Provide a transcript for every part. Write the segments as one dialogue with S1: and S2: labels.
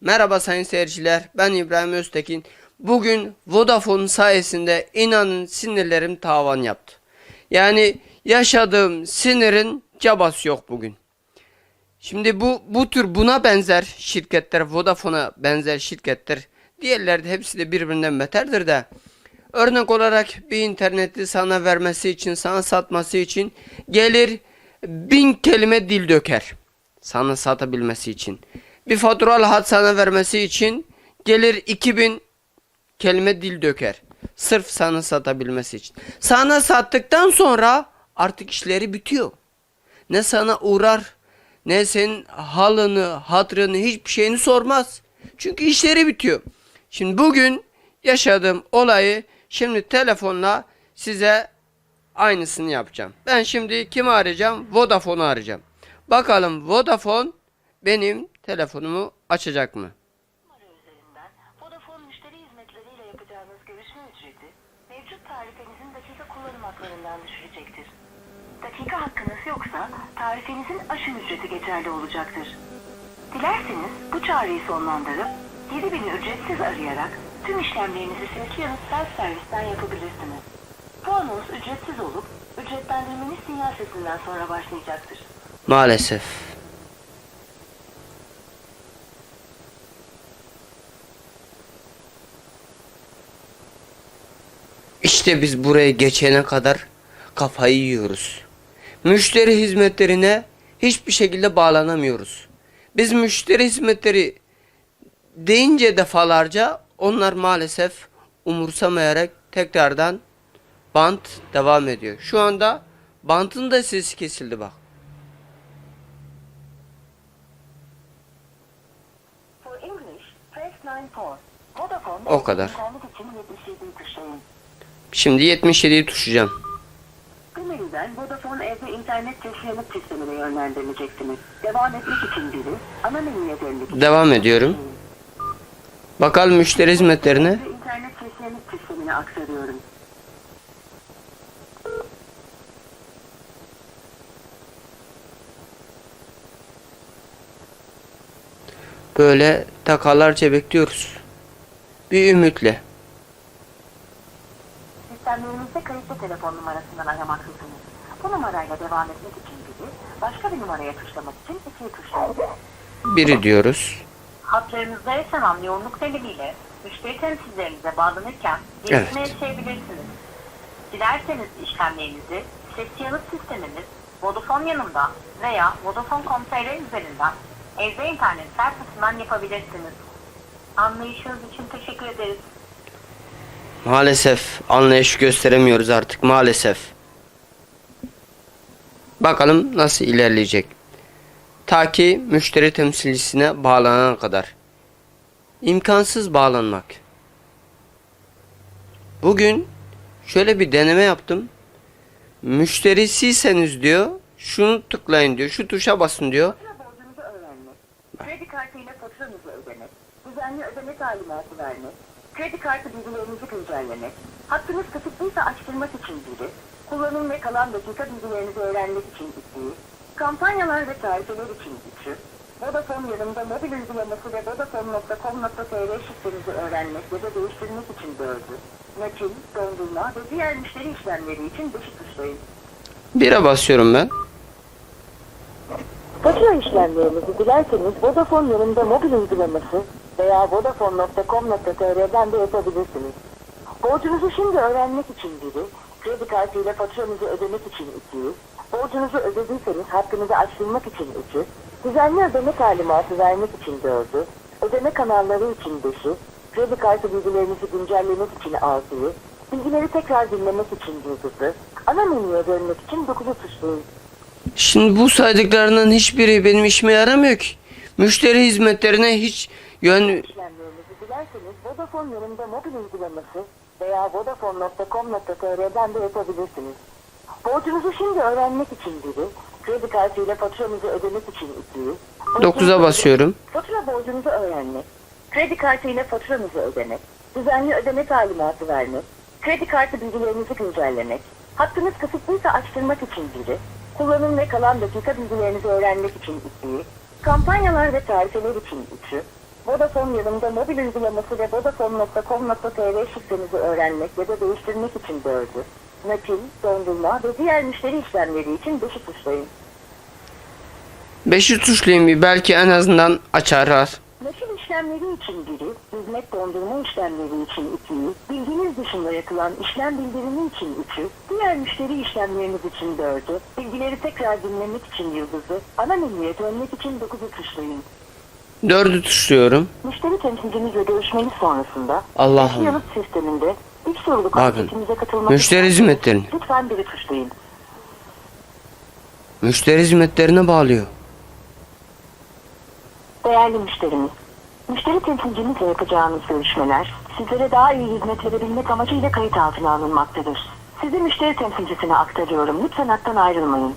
S1: Merhaba sayın seyirciler, ben İbrahim Öztekin. Bugün Vodafone sayesinde inanın sinirlerim tavan yaptı. Yani yaşadığım sinirin cabası yok bugün. Şimdi bu bu tür buna benzer şirketler, Vodafone'a benzer şirketler, diğerleri de hepsi de birbirinden beterdir de. Örnek olarak bir interneti sana vermesi için, sana satması için gelir bin kelime dil döker. Sana satabilmesi için. Bir faturalı hat sana vermesi için gelir 2000 kelime dil döker. Sırf sana satabilmesi için. Sana sattıktan sonra artık işleri bitiyor. Ne sana uğrar ne senin halını, hatrını, hiçbir şeyini sormaz. Çünkü işleri bitiyor. Şimdi bugün yaşadığım olayı şimdi telefonla size aynısını yapacağım. Ben şimdi kimi arayacağım? Vodafone'u arayacağım. Bakalım Vodafone benim telefonumu açacak mı?
S2: dakika kullanım haklarından düşürecektir. Dakika hakkınız yoksa tarifenizin aşım ücreti geçerli olacaktır. Dilerseniz bu çağrıyı sonlandırıp 7000'i ücretsiz arayarak tüm işlemlerinizi Silki Yanıt Self Service'ten yapabilirsiniz. Bu anons ücretsiz olup ücretlendirmeniz sinyal sesinden sonra başlayacaktır.
S1: Maalesef. İşte biz buraya geçene kadar kafayı yiyoruz. Müşteri hizmetlerine hiçbir şekilde bağlanamıyoruz. Biz müşteri hizmetleri deyince defalarca onlar maalesef umursamayarak tekrardan bant devam ediyor. Şu anda bantın da sesi kesildi bak.
S2: For English, press 94. Vodafone
S1: O kadar.
S2: internet için 77'yi tuşlayın.
S1: Şimdi 77'yi tuşlayacağım.
S2: Bu menüden Vodafone evde internet sistemine. Devam etmek için biri, ana menüye için
S1: Devam ediyorum. Bakalım müşteri hizmetlerine.
S2: İnternet taşıyanık sistemine aktarıyorum.
S1: Böyle dakalarca bekliyoruz. Bir ümitle.
S2: Sistemlerinizde kayıtlı telefon numarasından aramaklısınız. Bu numarayla devam etmek için biri, başka bir numaraya tuşlamak için ikiyi tuşlayın.
S1: Biri diyoruz.
S2: Hatlarınızda yaşanan yoğunluk nedeniyle müşteri temsilcilerinize bağlanırken gelişme yaşayabilirsiniz. Dilerseniz işlemlerinizi sesli yanıt sistemimiz Vodafone yanında veya Vodafone.com.tr üzerinden evde internet servisinden yapabilirsiniz. Anlayışınız için teşekkür ederiz.
S1: Maalesef anlayış gösteremiyoruz artık maalesef. Bakalım nasıl ilerleyecek. Ta ki müşteri temsilcisine bağlanana kadar. İmkansız bağlanmak. Bugün şöyle bir deneme yaptım. Müşterisiyseniz diyor şunu tıklayın diyor. Şu tuşa basın diyor.
S2: Kredi kartıyla faturanızı ödemek, düzenli ödeme talimatı vermek, kredi kartı bilgilerinizi güncellemek, hattınız kısıtlıysa açtırmak için biri, kullanım ve kalan dakika bilgilerinizi öğrenmek için ikiyi, kampanyalar ve tarifeler için üçü, Vodafone yanında mobil uygulaması ve Vodafone.com.tr şifrenizi öğrenmek ya da değiştirmek için dördü, nakil, dondurma ve diğer müşteri işlemleri için beşi tuşlayın.
S1: Bire basıyorum ben.
S2: Fatura işlemlerinizi dilerseniz Vodafone yanında mobil uygulaması veya Vodafone.com.tr'den de yapabilirsiniz. Borcunuzu şimdi öğrenmek için biri, kredi kartıyla faturanızı ödemek için ikiyi, borcunuzu ödediyseniz hakkınızı açtırmak için üçü, düzenli ödeme talimatı vermek için dördü, ödeme kanalları için beşi, kredi kartı bilgilerinizi güncellemek için altıyı, bilgileri tekrar dinlemek için dokuzı, ana menüye dönmek için dokuzu tuşlayın.
S1: Şimdi bu saydıklarının hiçbiri benim işime yaramıyor ki. Müşteri hizmetlerine hiç yön
S2: işlemlerinizi dilerseniz Vodafone yanında mobil uygulaması veya Vodafone.com.tr'den de yapabilirsiniz. Borcunuzu şimdi öğrenmek için biri, kredi kartıyla faturanızı ödemek için ikiyi,
S1: Dokuza basıyorum.
S2: Fatura borcunuzu öğrenmek, kredi kartıyla faturanızı ödemek, düzenli ödeme talimatı vermek, kredi kartı bilgilerinizi güncellemek, hattınız kısıtlıysa açtırmak için biri, kullanım ve kalan dakika bilgilerinizi öğrenmek için ikiyi, kampanyalar ve tarifeler için üçü, Vodafone yanında mobil uygulaması ve vodafone.com.tr şifrenizi öğrenmek ya da değiştirmek için 4'ü, nakil, dondurma ve diğer müşteri işlemleri için 5'i tuşlayın.
S1: Beşi tuşlayayım bir belki en azından açarlar.
S2: Nakil işlemleri için biri, hizmet dondurma işlemleri için ikiyi, bilginiz dışında yapılan işlem bildirimi için üçü, diğer müşteri işlemleriniz için dördü, bilgileri tekrar dinlemek için yıldızı, ana menüye dönmek için dokuzu tuşlayın.
S1: Dördü tuşluyorum.
S2: Müşteri temsilcimizle görüşmeniz sonrasında
S1: Allah'ım.
S2: eski yanıt sisteminde ilk soruluk
S1: Bakın,
S2: anketimize katılmak
S1: müşteri hizmetlerini.
S2: Lütfen biri tuşlayın.
S1: Müşteri hizmetlerine bağlıyor.
S2: Değerli müşterimiz, müşteri temsilcimizle yapacağınız görüşmeler sizlere daha iyi hizmet verebilmek amacıyla kayıt altına alınmaktadır. Sizi müşteri temsilcisine aktarıyorum. Lütfen hattan ayrılmayın.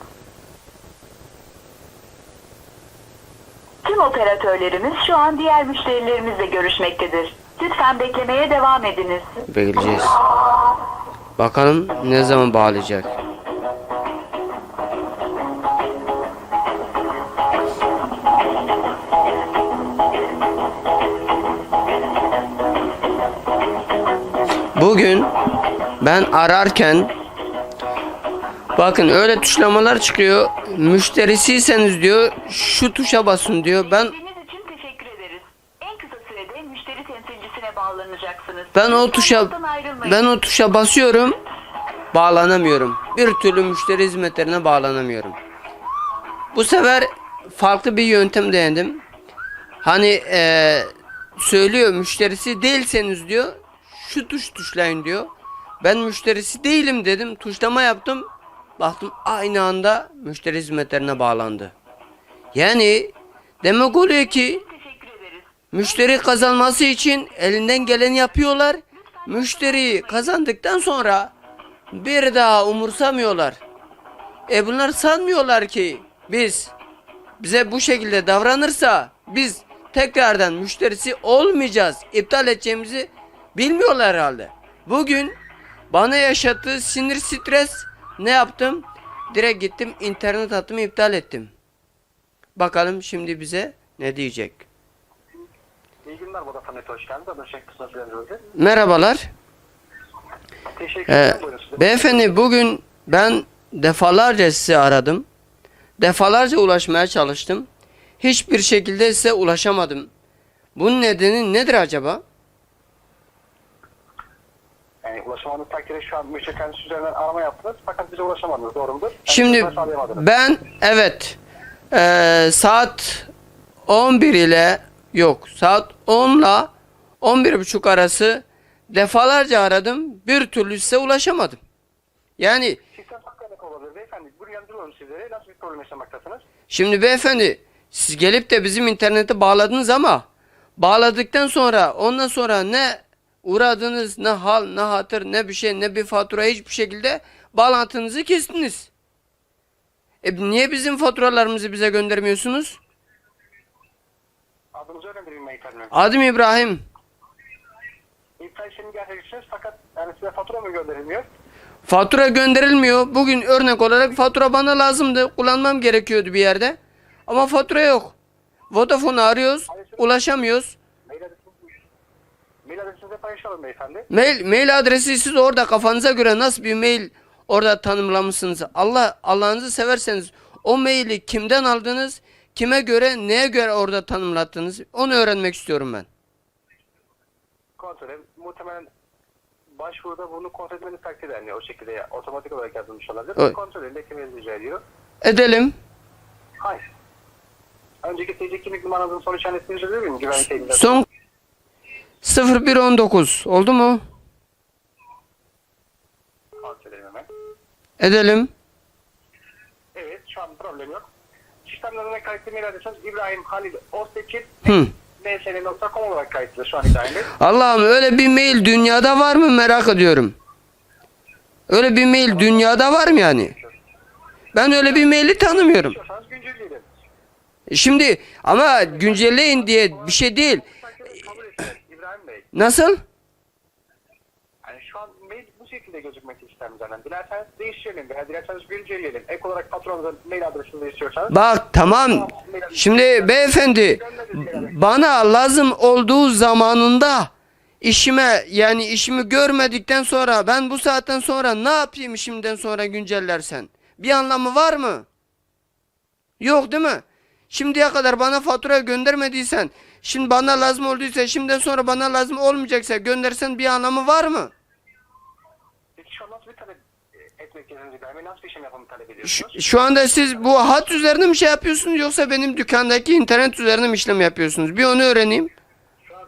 S2: Operatörlerimiz şu an diğer müşterilerimizle görüşmektedir. Lütfen beklemeye devam ediniz.
S1: Bekleyeceğiz. Bakalım ne zaman bağlayacak. Bugün ben ararken bakın öyle tuşlamalar çıkıyor. Müşterisiyseniz diyor şu tuşa basın diyor. Ben
S2: Dinlediğiniz için teşekkür ederiz. En kısa sürede müşteri temsilcisine bağlanacaksınız.
S1: Ben o tuşa ben o tuşa basıyorum. Bağlanamıyorum. Bir türlü müşteri hizmetlerine bağlanamıyorum. Bu sefer farklı bir yöntem denedim. Hani eee, söylüyor müşterisi değilseniz diyor şu tuş tuşlayın diyor. Ben müşterisi değilim dedim. Tuşlama yaptım. Baktım aynı anda müşteri hizmetlerine bağlandı. Yani demek oluyor ki. Müşteri kazanması için elinden geleni yapıyorlar. Müşteriyi kazandıktan sonra bir daha umursamıyorlar. E bunlar sanmıyorlar ki biz bize bu şekilde davranırsa biz tekrardan müşterisi olmayacağız. iptal edeceğimizi bilmiyorlar herhalde. Bugün bana yaşattığı sinir stres ne yaptım? Direkt gittim internet hattımı iptal ettim. Bakalım şimdi bize ne diyecek.
S3: İyi günler Vodafone hoş geldiniz. Adım Şevk Kısa.
S1: Merhabalar.
S3: Teşekkür
S1: Ee,
S3: ederim.
S1: Beyefendi bugün ben defalarca sizi aradım. Defalarca ulaşmaya çalıştım. Hiçbir şekilde size ulaşamadım. Bunun nedeni nedir acaba?
S3: Yani ulaşamadığınız takdirde şu an müşteri kendisi üzerinden arama yaptınız. Fakat bize ulaşamadınız. Doğru mudur? Yani
S1: Şimdi ben evet eee, saat 11 ile yok saat 10 ile 11 buçuk arası defalarca aradım. Bir türlü size ulaşamadım. Yani
S3: Sistem saklanık olabilir beyefendi. Yardımcı olalım sizlere. Nasıl bir problem yaşamaktasınız?
S1: Şimdi beyefendi siz gelip de bizim internete bağladınız ama bağladıktan sonra ondan sonra ne uğradınız ne hal ne hatır ne bir şey ne bir fatura hiçbir şekilde bağlantınızı kestiniz. E niye bizim faturalarımızı bize göndermiyorsunuz?
S3: Adınızı öğrendireyim beyefendi.
S1: Adım İbrahim.
S3: İptal işlemi gerçekleştiriyoruz fakat yani size fatura mı gönderilmiyor?
S1: Fatura gönderilmiyor. Bugün örnek olarak fatura bana lazımdı. Kullanmam gerekiyordu bir yerde. Ama fatura yok. Vodafone'u arıyoruz. Ulaşamıyoruz.
S3: Mail adresinizi, paylaşalım beyefendi.
S1: Mail, mail adresi siz orada kafanıza göre nasıl bir mail orada tanımlamışsınız. Allah Allah'ınızı severseniz o maili kimden aldınız? Kime göre, neye göre orada tanımlattınız? Onu öğrenmek istiyorum ben.
S3: Kontrol muhtemelen başvuruda bunu kontrol etmeniz takdirde yani o şekilde ya, otomatik olarak yazılmış olabilir.
S1: Evet.
S3: Kontrolünü eklemenizi rica ediyor.
S1: Edelim.
S3: Hayır. Önceki TC kimlik numaranızın son işaretini rica edebilir miyim? Güvenlik.
S1: Son 0119 oldu mu?
S3: Kontrol edelim hemen.
S1: Edelim.
S3: Evet şu an problem yok. Sistemlerine kayıtlı mail adresiniz İbrahim Halil Ostekir
S1: Hı.
S3: msn.com olarak kayıtlı şu an Bey.
S1: Allah'ım öyle bir mail dünyada var mı merak ediyorum. Öyle bir mail dünyada var mı yani? Ben öyle bir maili tanımıyorum.
S3: İstiyorsanız güncelleyelim.
S1: Şimdi ama güncelleyin diye bir şey değil.
S3: Takdirde kabul etsin İbrahim Bey.
S1: Nasıl?
S3: Yani şu an mail bu şekilde gözükmekte sistem üzerinden. Dilerseniz değiştirelim veya dilerseniz güncelleyelim. Ek olarak patronunuzun mail adresini de istiyorsanız.
S1: Bak tamam. Şimdi beyefendi bana lazım olduğu zamanında işime yani işimi görmedikten sonra ben bu saatten sonra ne yapayım işimden sonra güncellersen? Bir anlamı var mı? Yok değil mi? Şimdiye kadar bana fatura göndermediysen, şimdi bana lazım olduysa, şimdiden sonra bana lazım olmayacaksa göndersen bir anlamı var mı?
S3: Peki şu an nasıl bir talep e, etmek istediğiniz gibi? Nasıl bir işlem yapımı talep
S1: Şu,
S3: ediyorsunuz?
S1: şu anda siz bu hat üzerine mi şey yapıyorsunuz yoksa benim dükkandaki internet üzerine mi işlem yapıyorsunuz? Bir onu öğreneyim.
S3: Şu an,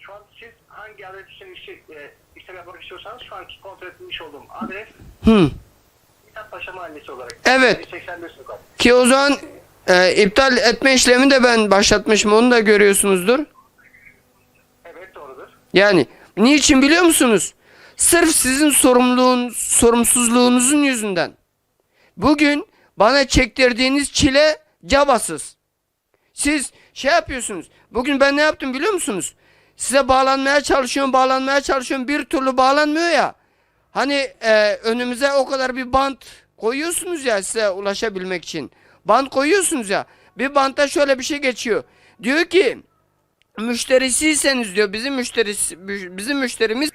S3: şu an siz hangi adres için işi, e, işlem yapmak istiyorsanız şu anki kontrol etmiş olduğum adres
S1: Hı.
S3: İthat Paşa Mahallesi olarak.
S1: Evet.
S3: 81 sokak.
S1: Ki o zaman e, iptal etme işlemi de ben başlatmışım onu da görüyorsunuzdur.
S3: Evet doğrudur.
S1: Yani niçin biliyor musunuz? Sırf sizin sorumluluğun, sorumsuzluğunuzun yüzünden. Bugün bana çektirdiğiniz çile cabasız. Siz şey yapıyorsunuz. Bugün ben ne yaptım biliyor musunuz? Size bağlanmaya çalışıyorum, bağlanmaya çalışıyorum. Bir türlü bağlanmıyor ya. Hani e, önümüze o kadar bir bant koyuyorsunuz ya size ulaşabilmek için. Bant koyuyorsunuz ya. Bir bantta şöyle bir şey geçiyor. Diyor ki müşterisiyseniz diyor bizim müşterisi bizim müşterimiz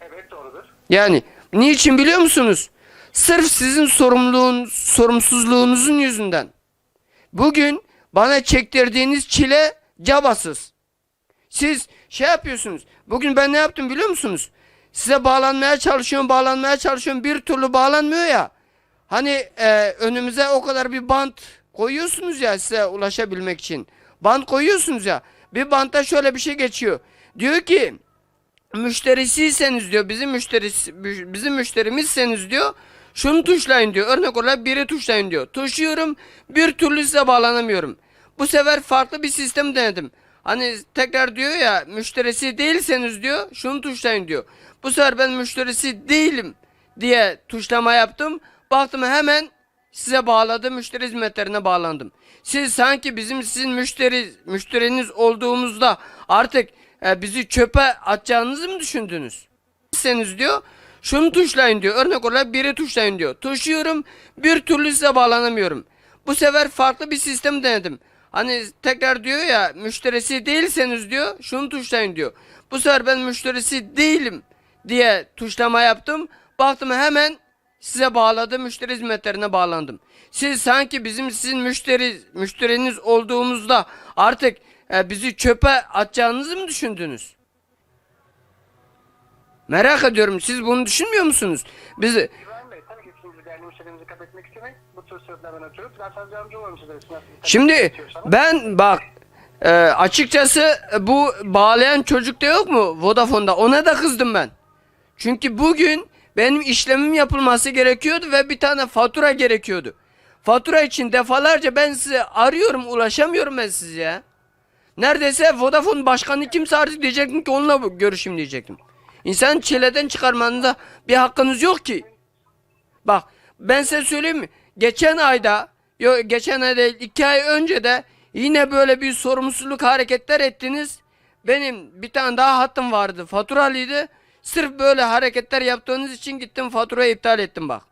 S3: Evet doğrudur.
S1: yani niçin biliyor musunuz? Sırf sizin sorumluluğun sorumsuzluğunuzun yüzünden. Bugün bana çektirdiğiniz çile cabasız. Siz şey yapıyorsunuz. Bugün ben ne yaptım biliyor musunuz? Size bağlanmaya çalışıyorum, bağlanmaya çalışıyorum. Bir türlü bağlanmıyor ya. Hani e, önümüze o kadar bir bant koyuyorsunuz ya size ulaşabilmek için. Bant koyuyorsunuz ya. Bir bantta şöyle bir şey geçiyor. Diyor ki müşterisiyseniz diyor bizim müşterisi bizim müşterimizseniz diyor şunu tuşlayın diyor. Örnek olarak biri tuşlayın diyor. Tuşluyorum bir türlü size bağlanamıyorum. Bu sefer farklı bir sistem denedim. Hani tekrar diyor ya müşterisi değilseniz diyor şunu tuşlayın diyor. Bu sefer ben müşterisi değilim diye tuşlama yaptım. Baktım hemen size bağladı müşteri hizmetlerine bağlandım. Siz sanki bizim sizin müşteri müşteriniz olduğumuzda artık e, bizi çöpe atacağınızı mı düşündünüz? Seniz diyor şunu tuşlayın diyor. Örnek olarak biri tuşlayın diyor. Tuşluyorum bir türlü size bağlanamıyorum. Bu sefer farklı bir sistem denedim. Hani tekrar diyor ya müşterisi değilseniz diyor şunu tuşlayın diyor. Bu sefer ben müşterisi değilim diye tuşlama yaptım. Baktım hemen size bağladı müşteri hizmetlerine bağlandım. Siz sanki bizim sizin müşteri müşteriniz olduğumuzda artık e, bizi çöpe atacağınızı mı düşündünüz? Merak ediyorum siz bunu düşünmüyor musunuz?
S3: Talep
S1: Şimdi ben bak e, açıkçası bu bağlayan çocuk da yok mu Vodafone'da ona da kızdım ben. Çünkü bugün benim işlemim yapılması gerekiyordu ve bir tane fatura gerekiyordu. Fatura için defalarca ben size arıyorum ulaşamıyorum ben size ya. Neredeyse Vodafone başkanı kimse artık diyecektim ki onunla görüşeyim diyecektim. İnsan çileden çıkarmanızda bir hakkınız yok ki. Bak ben size söyleyeyim mi? Geçen ayda, yo, geçen ayda değil, iki ay önce de yine böyle bir sorumsuzluk hareketler ettiniz. Benim bir tane daha hattım vardı, faturalıydı. Sırf böyle hareketler yaptığınız için gittim faturayı iptal ettim bak.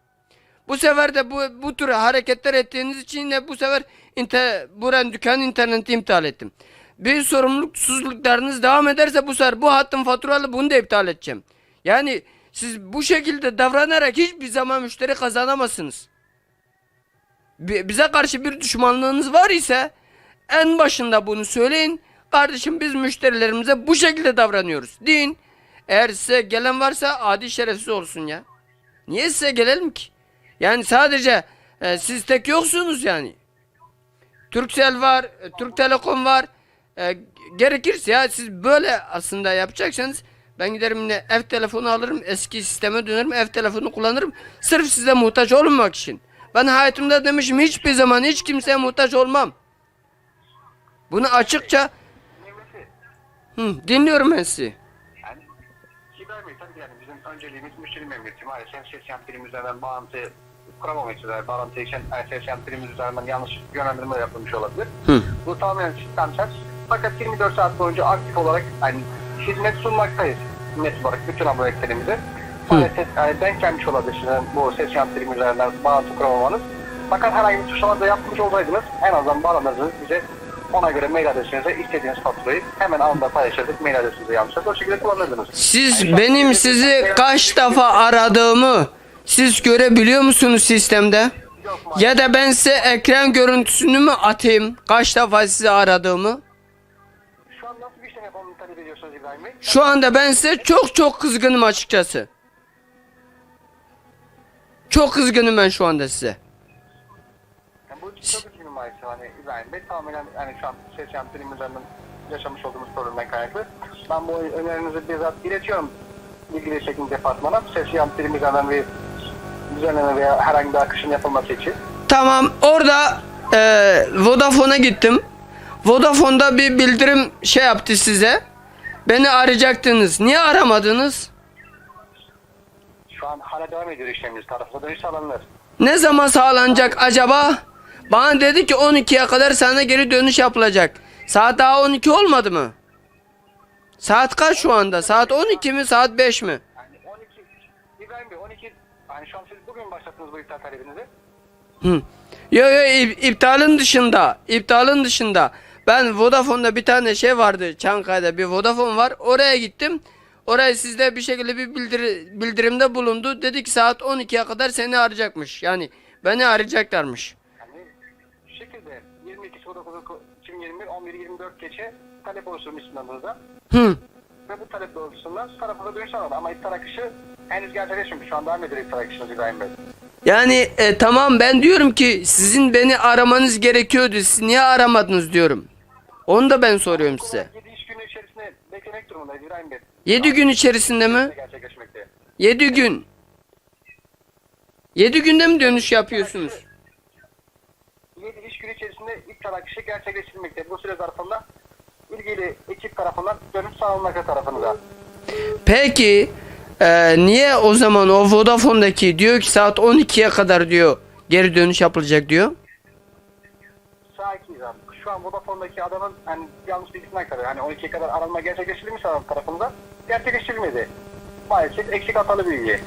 S1: Bu sefer de bu, bu tür hareketler ettiğiniz için yine bu sefer inter, buranın dükkan interneti iptal ettim. Bir sorumluluksuzluklarınız devam ederse bu sefer bu hattın faturalı bunu da iptal edeceğim. Yani siz bu şekilde davranarak hiçbir zaman müşteri kazanamazsınız. Bi- Bize karşı bir düşmanlığınız var ise en başında bunu söyleyin. Kardeşim biz müşterilerimize bu şekilde davranıyoruz. Deyin. Eğer size gelen varsa adi şerefsiz olsun ya. Niye size gelelim ki? Yani sadece e, siz tek yoksunuz yani. Turkcell var, e, Türk Telekom var. E, gerekirse ya siz böyle aslında yapacaksanız ben giderim yine ev telefonu alırım, eski sisteme dönerim, ev telefonu kullanırım. Sırf size muhtaç olmamak için. Ben hayatımda demişim hiçbir zaman hiç kimseye muhtaç olmam. Bunu açıkça hı, dinliyorum ben sizi.
S3: Yani İbrahim Bey tabii ki yani bizim önceliğimiz müşteri memnuniyeti. Maalesef ses prim üzerinden bağlantı kuramamak üzere bağlantı için ses prim üzerinden yanlış yönlendirme yapılmış olabilir.
S1: Hı.
S3: Bu tamamen sistemsel. Fakat 24 saat boyunca aktif olarak yani hizmet sunmaktayız. Net olarak bütün aboneliklerimize. Maalesef yani denk gelmiş olabilir bu ses yansıtım üzerinden bağlantı kuramamanız. Fakat herhangi bir tuşlama da yapmış olsaydınız en azından bağlanızı bize ona göre mail adresinize istediğiniz faturayı hemen anında paylaşırdık. Mail adresinize yansıtır. O şekilde kullanırdınız.
S1: Siz benim sizi kaç defa aradığımı siz görebiliyor musunuz sistemde? Ya da ben size ekran görüntüsünü mü atayım? Kaç defa sizi aradığımı?
S3: Şu an nasıl bir işlem yapmamı talep ediyorsunuz İbrahim Bey?
S1: Şu anda ben size çok çok kızgınım açıkçası. Çok kızgınım ben şu anda size.
S3: Yani bu çok maalesef hani İbrahim Bey tamamen hani şu an ses yansıtım üzerinden yaşamış olduğumuz problemden kaynaklı. Ben bu önerinizi bizzat iletiyorum ilgili şekilde departmana. Ses yansıtım üzerinden bir düzenleme veya herhangi bir akışın yapılması için.
S1: Tamam orada e, Vodafone'a gittim. Vodafone'da bir bildirim şey yaptı size. Beni arayacaktınız. Niye aramadınız?
S3: Şu an hala devam ediyor işlemimiz tarafında dönüş sağlanır.
S1: Ne zaman sağlanacak acaba? Bana dedi ki 12'ye kadar sana geri dönüş yapılacak. Saat daha 12 olmadı mı? Saat kaç şu anda? Saat 12 mi? Saat 5 mi?
S3: Yani 12, İbrahim Bey 12, hani şu an siz bugün başlattınız bu iptal talebinizi.
S1: Hı. Yo yo ip- iptalın dışında. iptalın dışında. Ben Vodafone'da bir tane şey vardı. Çankaya'da bir Vodafone var. Oraya gittim. Oraya sizde bir şekilde bir bildir- bildirimde bulundu. Dedi ki saat 12'ye kadar seni arayacakmış. Yani beni arayacaklarmış.
S3: 09 2021 11 24 geçe talep oluşturmuş sınavınızda.
S1: Hı.
S3: Ve bu talep doğrultusunda tarafında dönüş sağladı ama iptal akışı henüz gerçekleşmemiş. Şu an devam ediyor iptal akışınız İbrahim Bey.
S1: Yani e, tamam ben diyorum ki sizin beni aramanız gerekiyordu. Siz niye aramadınız diyorum. Onu da ben soruyorum size.
S3: 7 iş günü içerisinde beklemek durumundayız İbrahim Bey.
S1: 7 gün içerisinde mi?
S3: Gerçekleşmekte.
S1: 7 gün. 7 günde mi dönüş yapıyorsunuz?
S3: 7 iş günü içerisinde iptal akışı gerçekleştirilmekte. Bu süre zarfında ilgili ekip tarafından dönüş sağlanmakta tarafınıza.
S1: Peki e, niye o zaman o Vodafone'daki diyor ki saat 12'ye kadar diyor geri dönüş yapılacak diyor.
S3: Sakiyiz abi. Şu an Vodafone'daki adamın hani yanlış bilgisinden kadar hani 12'ye kadar aranma gerçekleştirilmiş adam tarafında gerçekleştirilmedi. Maalesef eksik hatalı bilgi.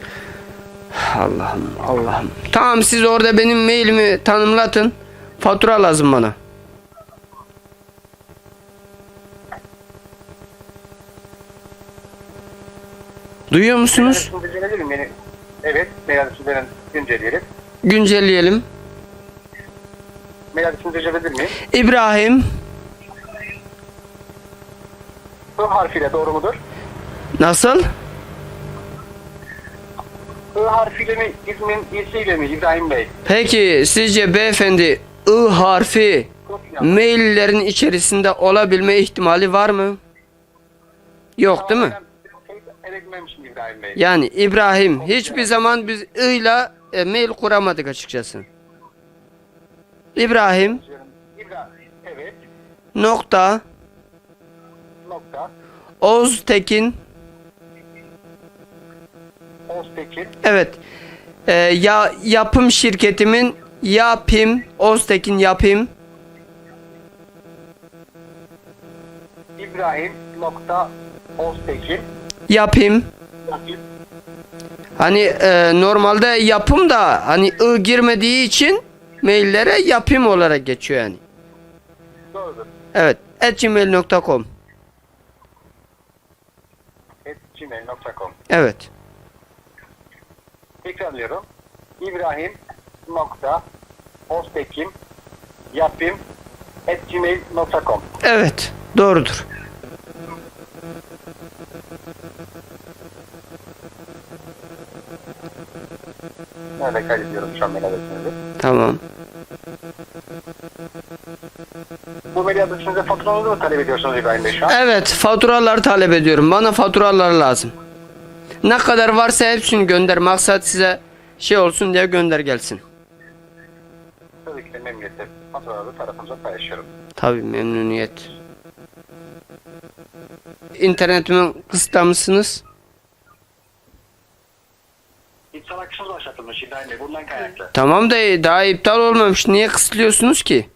S1: Allah'ım Allah'ım. Tamam siz orada benim mailimi tanımlatın. Fatura lazım bana. Duyuyor musunuz?
S3: Güncelleyelim beni. Evet, mail adresini güncelleyelim.
S1: Güncelleyelim.
S3: Mail adresini güncelleyebilir miyim?
S1: İbrahim
S3: I harfiyle doğru mudur?
S1: nasıl?
S3: I harfiyle mi, ismin iyisiyle mi İbrahim Bey?
S1: Peki sizce beyefendi I harfi maillerin içerisinde olabilme ihtimali var mı? Yok değil mi? Yani İbrahim hiçbir zaman biz ile e, mail kuramadık açıkçası. İbrahim.
S3: İbrahim, evet,
S1: nokta.
S3: Nokta,
S1: Oztekin
S3: Oztekin,
S1: evet. E, ya yapım şirketimin yapım Oztekin yapım
S3: İbrahim nokta Oztekin,
S1: yapım Hani e, normalde yapım da hani I girmediği için maillere yapım olarak geçiyor yani.
S3: doğrudur.
S1: Evet. gmail.com
S3: gmail.com
S1: Evet.
S3: Tekrarlıyorum. İbrahim nokta Oztekin yapım gmail.com
S1: Evet. Doğrudur.
S3: Nerede kaydediyorum şu an mail adresinizi?
S1: Tamam.
S3: Bu mail adresinize faturanızı mı talep ediyorsunuz İbrahim Bey şu an?
S1: Evet. Faturalar talep ediyorum. Bana faturalar lazım. Ne kadar varsa hepsini gönder. Maksat size şey olsun diye gönder gelsin.
S3: Tabii ki de memnuniyetle faturaları tarafınıza paylaşıyorum.
S1: Tabii memnuniyet. İnternetimi kısıtlamışsınız.
S3: İptal akışınız başlatılmış İbrahim Bey bundan kaynaklı.
S1: Tamam da daha iptal olmamış. Niye kısıtlıyorsunuz ki?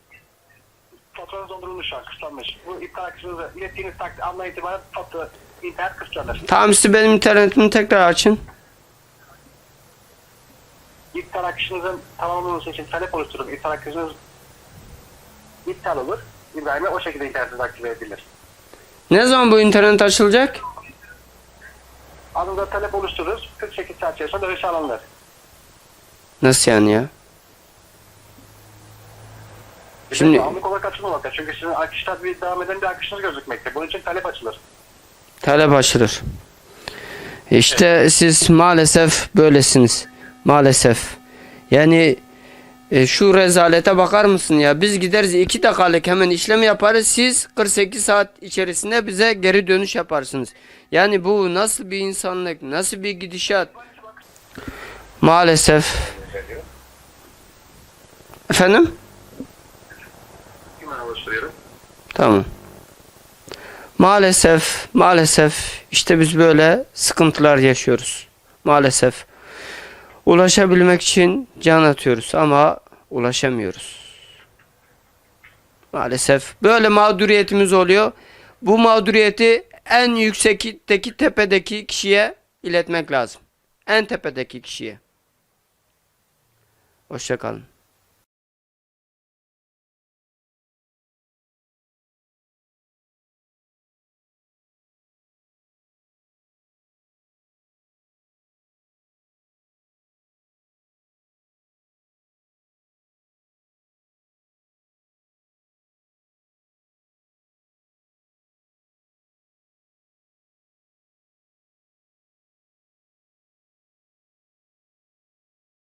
S3: Faturanız dondurulmuş şu an kısıtlanmış. Bu iptal akışınızı ilettiğiniz takdirde andan itibaren fatura internet kısıtlanır.
S1: Tamam siz benim internetimi tekrar açın.
S3: iptal akışınızın tamamlanması için talep oluşturup iptal akışınız iptal olur. İbrahim'e o şekilde internetiniz aktive edilir.
S1: Ne zaman bu internet açılacak?
S3: Anında talep oluştururuz. 48 saat içerisinde dönüş alınır.
S1: Nasıl yani ya? Şimdi-
S3: Şimdi anlık olarak açılmamakta. Çünkü sizin akışlar bir devam eden bir akışınız gözükmekte. Bunun için talep açılır.
S1: Talep açılır. İşte siz maalesef böylesiniz. Maalesef. Yani e, şu rezalete bakar mısın ya? Biz gideriz iki dakikalık hemen işlem yaparız. Siz 48 saat içerisinde bize geri dönüş yaparsınız. Yani bu nasıl bir insanlık? Nasıl bir gidişat? Maalesef. Efendim? Tamam. Maalesef, maalesef işte biz böyle sıkıntılar yaşıyoruz. Maalesef. Ulaşabilmek için can atıyoruz ama ulaşamıyoruz. Maalesef böyle mağduriyetimiz oluyor. Bu mağduriyeti en yüksekteki tepedeki kişiye iletmek lazım. En tepedeki kişiye. Hoşçakalın.